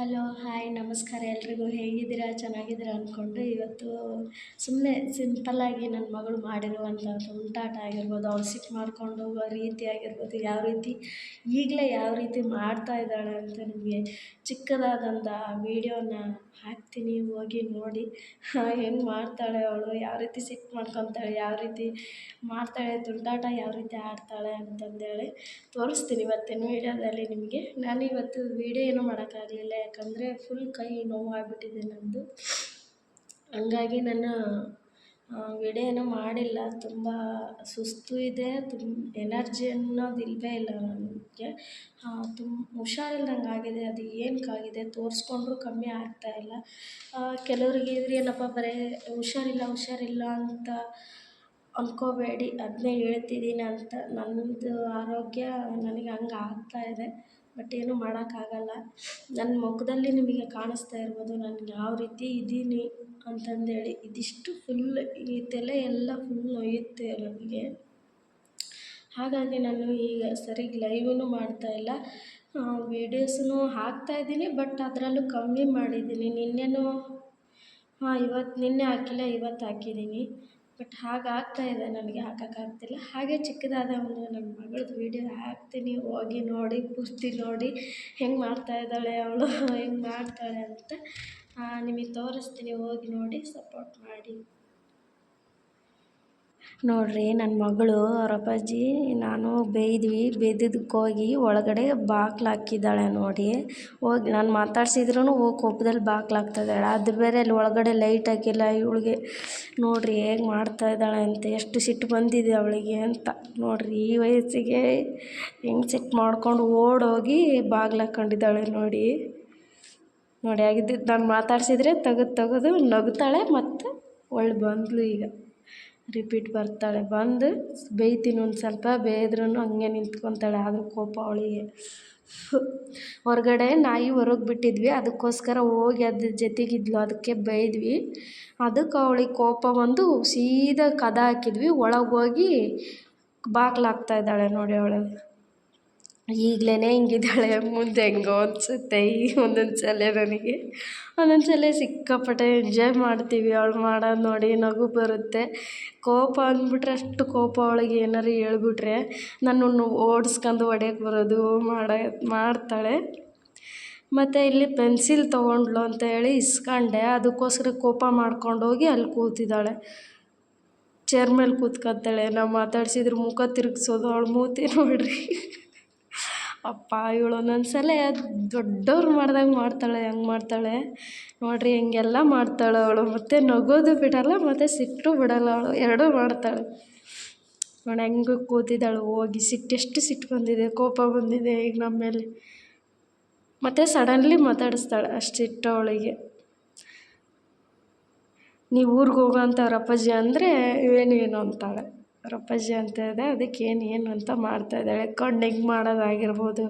Hello, hi, ನಮಸ್ಕಾರ ಎಲ್ರಿಗೂ. ಹೇಗಿದ್ದೀರಾ? ಚೆನ್ನಾಗಿದ್ದೀರಾ ಅಂದ್ಕೊಂಡು ಇವತ್ತು ಸುಮ್ಮನೆ ಸಿಂಪಲ್ಲಾಗಿ ನನ್ನ ಮಗಳು ಮಾಡಿರುವಂಥ ತುಂಟಾಟ ಆಗಿರ್ಬೋದು, ಅವ್ಳು ಸಿಟ್ಟು ಮಾಡ್ಕೊಂಡು ಹೋಗೋ ರೀತಿ ಆಗಿರ್ಬೋದು, ಯಾವ ರೀತಿ ಈಗಲೇ ಯಾವ ರೀತಿ ಮಾಡ್ತಾ ಇದ್ದಾಳೆ ಅಂತ ನಿಮಗೆ ಚಿಕ್ಕದಾದಂಥ ವೀಡಿಯೋನ ಹಾಕ್ತೀನಿ. ಹೋಗಿ ನೋಡಿ. ಹೆಂಗೆ ಮಾಡ್ತಾಳೆ ಅವಳು? ಯಾವ ರೀತಿ ಸಿಕ್ ಮಾಡ್ಕೊತಾಳೆ? ಯಾವ ರೀತಿ ಮಾಡ್ತಾಳೆ? ತುಂಟಾಟ ಯಾವ ರೀತಿ ಆಡ್ತಾಳೆ ಅಂತಂದೇಳಿ ತೋರಿಸ್ತೀನಿ ಇವತ್ತಿನ ವೀಡಿಯೋದಲ್ಲಿ ನಿಮಗೆ. ನಾನು ಇವತ್ತು ವೀಡಿಯೋ ಏನೂ ಮಾಡೋಕ್ಕಾಗಲಿಲ್ಲ. ಯಾಕಂದರೆ ಫುಲ್ ಕೈ ನೋವು ಆಗಿಬಿಟ್ಟಿದೆ ನನ್ನದು ಹಂಗಾಗಿ ನಾನು ವಿಡಿಯೋನು ಮಾಡಿಲ್ಲ. ತುಂಬ ಸುಸ್ತು ಇದೆ. ತುಂಬ ಎನರ್ಜಿ ಅನ್ನೋದು ಇಲ್ಲವೇ ಇಲ್ಲ ನನಗೆ. ತುಂಬ ಹುಷಾರಿಲ್ದಂಗೆ ಆಗಿದೆ ಅದು ಏನಕ್ಕಾಗಿದೆ ತೋರಿಸ್ಕೊಂಡ್ರೂ ಕಮ್ಮಿ ಆಗ್ತಾಯಿಲ್ಲ ಕೆಲವ್ರಿಗೆ ಇದ್ರೆ ಏನಪ್ಪ, ಬರೀ ಹುಷಾರಿಲ್ಲ ಹುಷಾರಿಲ್ಲ ಅಂತ ಅಂದ್ಕೋಬೇಡಿ ಅದನ್ನೇ ಹೇಳ್ತಿದ್ದೀನಿ ಅಂತ. ನನ್ನದು ಆರೋಗ್ಯ ನನಗೆ ಹಂಗೆ ಆಗ್ತಾಯಿದೆ ಬಟ್ ಏನೂ ಮಾಡೋಕ್ಕಾಗಲ್ಲ. ನನ್ನ ಮುಖದಲ್ಲಿ ನಿಮಗೆ ಕಾಣಿಸ್ತಾ ಇರ್ಬೋದು, ನಾನು ಯಾವ ರೀತಿ ಇದ್ದೀನಿ ಅಂತಂದೇಳಿ. ಇದಿಷ್ಟು ಫುಲ್ ಈ ತಲೆ ಎಲ್ಲ ಫುಲ್ ನೋಯುತ್ತೆ ನನಗೆ. ಹಾಗಾಗಿ ನಾನು ಈಗ ಸರಿಗೆ ಲೈವೂ ಮಾಡ್ತಾಯಿಲ್ಲ ಹಾಕ್ತಾ ಇದ್ದೀನಿ, ಬಟ್ ಅದರಲ್ಲೂ ಕಮ್ಮಿ ಮಾಡಿದ್ದೀನಿ. ನಿನ್ನೆನೂ ಹಾಂ ಇವತ್ತು ನಿನ್ನೆ ಹಾಕಿಲ್ಲ, ಇವತ್ತು ಹಾಕಿದ್ದೀನಿ. ಬಟ್ ಹಾಗಾಗ್ತಾ ಇದೆ, ನನಗೆ ಹಾಕೋಕ್ಕಾಗ್ತಿಲ್ಲ. ಹಾಗೆ ಚಿಕ್ಕದಾದ ಒಂದು ನನ್ನ ಮಗಳದ್ದು ವೀಡಿಯೋ ಹಾಕ್ತೀನಿ. ಹೋಗಿ ನೋಡಿ ಪೂರ್ತಿ ನೋಡಿ, ಹೆಂಗೆ ಮಾಡ್ತಾಯಿದ್ದಾಳೆ ಅವಳು ಹೆಂಗೆ ಮಾಡ್ತಾಳೆ ಅಂತ ನಿಮಗೆ ತೋರಿಸ್ತೀನಿ. ಹೋಗಿ ನೋಡಿ ಸಪೋರ್ಟ್ ಮಾಡಿ. ನೋಡಿರಿ ನನ್ನ ಮಗಳು, ಅವ್ರ ಅಪ್ಪಾಜಿ, ನಾನು ಬೈದ್ವಿ ಬೈದಿದ್ದಕ್ಕೆ ಹೋಗಿ ಒಳಗಡೆ ಬಾಗ್ಲು ಹಾಕಿದ್ದಾಳೆ ನೋಡಿ. ಹೋಗಿ, ನಾನು ಮಾತಾಡ್ಸಿದ್ರೂ ಹೋಗಿ ಕೋಪದಲ್ಲಿ ಬಾಗ್ಲು ಹಾಕ್ತಾಯಿದ್ದಾಳೆ ಅದ್ರ ಬೇರೆ ಅಲ್ಲಿ ಒಳಗಡೆ ಲೈಟ್ ಹಾಕಿಲ್ಲ, ಇವಳಿಗೆ ನೋಡಿರಿ ಹೇಗೆ ಮಾಡ್ತಾ ಇದ್ದಾಳೆ ಅಂತ, ಎಷ್ಟು ಸಿಟ್ಟು ಬಂದಿದೆ ಅವಳಿಗೆ ಅಂತ. ನೋಡಿರಿ ಈ ವಯಸ್ಸಿಗೆ ಹೆಂಗೆ ಸಿಟ್ಟು ಮಾಡ್ಕೊಂಡು ಓಡೋಗಿ ಬಾಗ್ಲು ಹಾಕ್ಕೊಂಡಿದ್ದಾಳೆ ನೋಡಿ. ನೋಡಿ ಆಗಿದ್ದು ನಾನು ಮಾತಾಡ್ಸಿದ್ರೆ ತೆಗೆದು ತೆಗೆದು ನಗ್ತಾಳೆ ಮತ್ತು ಒಳ್ಳೆ ಬಂದ್ಲು ಈಗ. ರಿಪೀಟ್ ಬರ್ತಾಳೆ. ಬಂದು ಬೈತೀನಿ ಒಂದು ಸ್ವಲ್ಪ ಬೈದ್ರೂ ಹಂಗೆ ನಿಂತ್ಕೊತಾಳೆ. ಆದರೂ ಕೋಪ ಅವಳಿಗೆ. ಹೊರಗಡೆ ನಾಯಿ ಹೊರಗೆ ಬಿಟ್ಟಿದ್ವಿ. ಅದಕ್ಕೋಸ್ಕರ ಹೋಗಿ ಅದ್ರ ಜೊತೆಗಿದ್ಲು. ಅದಕ್ಕೆ ಬೈದ್ವಿ ಅದಕ್ಕೆ ಅವಳಿಗೆ ಕೋಪ ಬಂದು ಸೀದಾ ಕದ ಹಾಕಿದ್ವಿ. ಒಳಗೆ ಹೋಗಿ ಬಾಗ್ಲು ಹಾಕ್ತಾಯಿದ್ದಾಳೆ ನೋಡಿ ಅವಳು. ಈಗಲೇ ಹಿಂಗಿದ್ದಾಳೆ ಮುಂದೆ ಹೆಂಗೋ ಅನಿಸುತ್ತೆ ಈ ಒಂದೊಂದು ಸಲ ನನಗೆ. ಒಂದೊಂದು ಸಲ ಸಿಕ್ಕಾಪಟ್ಟೆ ಎಂಜಾಯ್ ಮಾಡ್ತೀವಿ, ಅವಳು ಮಾಡೋದು ನೋಡಿ ನಗು ಬರುತ್ತೆ. ಕೋಪ ಅಂದ್ಬಿಟ್ರೆ ಅಷ್ಟು ಕೋಪ ಅವಳಿಗೆ ಏನಾರು ಹೇಳ್ಬಿಟ್ರೆ ನನ್ನನ್ನು ಓಡಿಸ್ಕೊಂಡು ಹೊಡ್ಯಕ್ಕೆ ಬರೋದು, ಮಾಡ, ಮಾಡ್ತಾಳೆ. ಮತ್ತು ಇಲ್ಲಿ ಪೆನ್ಸಿಲ್ ತೊಗೊಂಡ್ಲು ಅಂತ ಹೇಳಿ ಇಸ್ಕೊಂಡೆ, ಅದಕ್ಕೋಸ್ಕರ ಕೋಪ ಮಾಡ್ಕೊಂಡೋಗಿ ಅಲ್ಲಿ ಕೂತಿದ್ದಾಳೆ. ಚೇರ್ ಮೇಲೆ ಕೂತ್ಕೊತಾಳೆ, ನಾವು ಮಾತಾಡ್ಸಿದ್ರೆ ಮುಖ ತಿರುಗಿಸೋದು, ಅವಳು ಮೂತಿ ನೋಡಿರಿ. ಅಪ್ಪ, ಇವಳು ಒಂದೊಂದು ಸಲ ದೊಡ್ಡವ್ರು ಮಾಡ್ದಂಗೆ ಮಾಡ್ತಾಳೆ, ಹೆಂಗೆ ಮಾಡ್ತಾಳೆ. ನೋಡಿರಿ, ಹಿಂಗೆಲ್ಲ ಮಾಡ್ತಾಳೆ ಅವಳು. ಮತ್ತು ನಗೋದು ಬಿಡಲ್ಲ, ಮತ್ತು ಸಿಟ್ಟು ಬಿಡಲ್ಲ ಅವಳು. ಎರಡೂ ಮಾಡ್ತಾಳೆ. ನೋಡಿ, ಹೆಂಗೆ ಕೂತಿದ್ದಾಳು. ಹೋಗಿ ಸಿಟ್ಟು, ಎಷ್ಟು ಸಿಟ್ಟು ಬಂದಿದೆ, ಕೋಪ ಬಂದಿದೆ ಈಗ ನಮ್ಮ ಮೇಲೆ ಮತ್ತು ಸಡನ್ಲಿ ಮಾತಾಡಿಸ್ತಾಳೆ, ಅಷ್ಟು ಸಿಟ್ಟು ಅವಳಿಗೆ. ನೀವು ಊರಿಗೆ ಹೋಗೋ ಅಂತ ಅವ್ರ ಅಪ್ಪಾಜಿ ಅಂದರೆ ಇವೇನು ಏನು ಅಂತಾಳೆ. ರಪ್ಪಜ್ಜಿ ಅಂತ ಇದೆ. ಅದಕ್ಕೆ ಏನು ಏನು ಅಂತ ಕಣ್ಣು ಹೆಂಗೆ ಮಾಡೋದಾಗಿರ್ಬೋದು.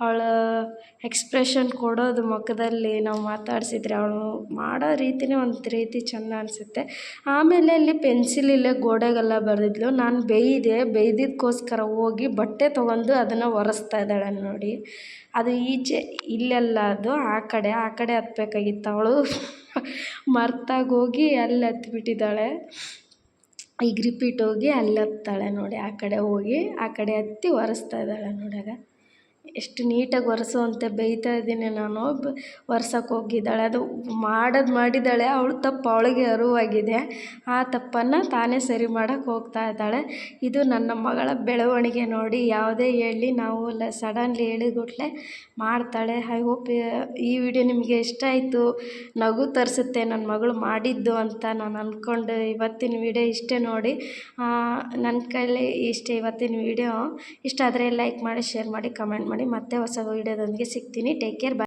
ಅವಳ ಎಕ್ಸ್ಪ್ರೆಷನ್ ಕೊಡೋದು ಮುಖದಲ್ಲಿ ನಾವು ಮಾತಾಡಿಸಿದ್ರೆ ಅವಳು ಮಾಡೋ ರೀತಿನೇ ಒಂದು ರೀತಿ ಚೆಂದ ಅನಿಸುತ್ತೆ. ಆಮೇಲೆ ಅಲ್ಲಿ ಪೆನ್ಸಿಲ್ ಇಲ್ಲೇ ಗೋಡೆಗೆಲ್ಲ ಬರೆದಿದ್ಲು. ನಾನು ಬೇಯ್ದೆ ಬೇಯ್ದಿದ್ದಕ್ಕೋಸ್ಕರ ಹೋಗಿ ಬಟ್ಟೆ ತೊಗೊಂಡು ಅದನ್ನು ಒರೆಸ್ತಾ ಇದ್ದಾಳೆ ನೋಡಿ. ಅದು ಈಚೆ ಇಲ್ಲೆಲ್ಲ ಅದು, ಆ ಕಡೆ ಆ ಕಡೆ ಹತ್ಬೇಕಾಗಿತ್ತು. ಅವಳು ಮರ್ತಾಗೋಗಿ ಅಲ್ಲಿ ಹತ್ಬಿಟ್ಟಿದ್ದಾಳೆ. ಈಗ ರಿಪೀಟ್ ಹೋಗಿ ಅಲ್ಲಿ ಹತ್ತಾಳೆ ನೋಡಿ ಆ ಕಡೆ ಹೋಗಿ, ಆ ಕಡೆ ಹತ್ತಿ ಒರೆಸ್ತಾ ಇದ್ದಾಳೆ ನೋಡಿ ಆಗ ಎಷ್ಟು ನೀಟಾಗಿ ಒರೆಸುವಂತೆ ಬೈತಾ ಇದ್ದೀನಿ ನಾನು. ಒರ್ಸಕ್ಕೆ ಹೋಗಿದ್ದಾಳೆ. ಅದು ಮಾಡೋದು ಮಾಡಿದ್ದಾಳೆ. ಅವಳು ತಪ್ಪು, ಅವಳಿಗೆ ಅರಿವಾಗಿದೆ. ಆ ತಪ್ಪನ್ನು ತಾನೇ ಸರಿ ಮಾಡಕ್ಕೆ ಹೋಗ್ತಾ ಇದ್ದಾಳೆ. ಇದು ನನ್ನ ಮಗಳ ಬೆಳವಣಿಗೆ ನೋಡಿ ಯಾವುದೇ ಹೇಳಲಿ ನಾವು ಲ, ಸಡನ್ಲಿ ಹೇಳಿದ್ಗುಟ್ಲೆ ಮಾಡ್ತಾಳೆ. ಐ ಹೋಪ್ ಈ ವಿಡಿಯೋ ನಿಮಗೆ ಇಷ್ಟ ಆಯಿತು. ನಗು ತರಿಸುತ್ತೆ ನನ್ನ ಮಗಳು ಮಾಡಿದ್ದು ಅಂತ ನಾನು ಅಂದ್ಕೊಂಡು ಇವತ್ತಿನ ವಿಡಿಯೋ ಇಷ್ಟೇ ನೋಡಿ. ನನ್ನ ಕೈಲಿ ಇಷ್ಟೇ ಇವತ್ತಿನ ವಿಡಿಯೋ. ಇಷ್ಟ ಆದರೆ ಲೈಕ್ ಮಾಡಿ, ಶೇರ್ ಮಾಡಿ, ಕಮೆಂಟ್ ಮಾಡಿ ಮತ್ತೆ ಹೊಸ ವೀಡಿಯೋದೊಂದಿಗೆ ಸಿಗ್ತೀನಿ. Take care bye